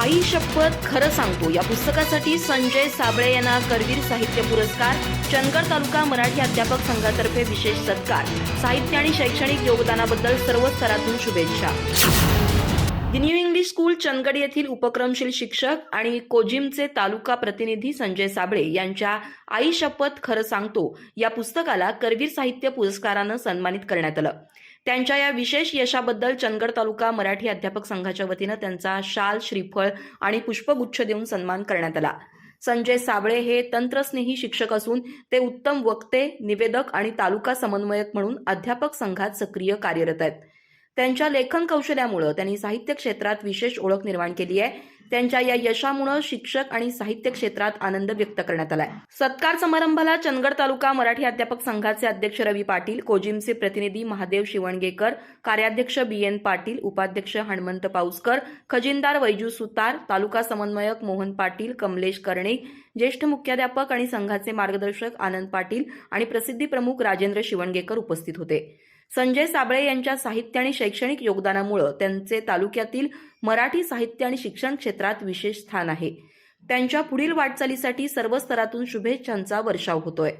आई शपथ खरं सांगतो. या पुस्तकासाठी संजय साबळे यांना करवीर साहित्य पुरस्कार चंदगड तालुका मराठी अध्यापक संघातर्फे विशेष सत्कार साहित्य आणि शैक्षणिक योगदानाबद्दल सर्व स्तरातून शुभेच्छा. दि न्यू इंग्लिश स्कूल चंदगड येथील उपक्रमशील शिक्षक आणि कोजिमचे तालुका प्रतिनिधी संजय साबळे यांच्या आई शपथ खरं सांगतो. या पुस्तकाला करवीर साहित्य पुरस्कारानं सन्मानित करण्यात आलं. त्यांच्या या विशेष यशाबद्दल चंदगड तालुका मराठी अध्यापक संघाच्या वतीनं त्यांचा शाल श्रीफळ आणि पुष्पगुच्छ देऊन सन्मान करण्यात आला. संजय साबळे हे तंत्रस्नेही शिक्षक असून ते उत्तम वक्ते निवेदक आणि तालुका समन्वयक म्हणून अध्यापक संघात सक्रिय कार्यरत आहेत. त्यांच्या लेखन कौशल्यामुळं त्यांनी साहित्य क्षेत्रात विशेष ओळख निर्माण केली आहे. त्यांच्या या यशामुळं शिक्षक आणि साहित्य क्षेत्रात आनंद व्यक्त करण्यात आलाय. सत्कार समारंभाला चंदगड तालुका मराठी अध्यापक संघाचे अध्यक्ष रवी पाटील कोजिमचे प्रतिनिधी महादेव शिवणगेकर कार्याध्यक्ष बी एन पाटील उपाध्यक्ष हणमंत पाऊसकर खजिनदार वैजू सुतार तालुका समन्वयक मोहन पाटील कमलेश कर्णिक ज्येष्ठ मुख्याध्यापक आणि संघाचे मार्गदर्शक आनंद पाटील आणि प्रसिद्धी प्रमुख राजेंद्र शिवणगेकर उपस्थित होते. संजय साबळे यांच्या साहित्य आणि शैक्षणिक योगदानामुळे त्यांचे तालुक्यातील मराठी साहित्य आणि शिक्षण क्षेत्रात विशेष स्थान आहे. त्यांच्या पुढील वाटचालीसाठी सर्व स्तरातून शुभेच्छांचा वर्षाव होतोय.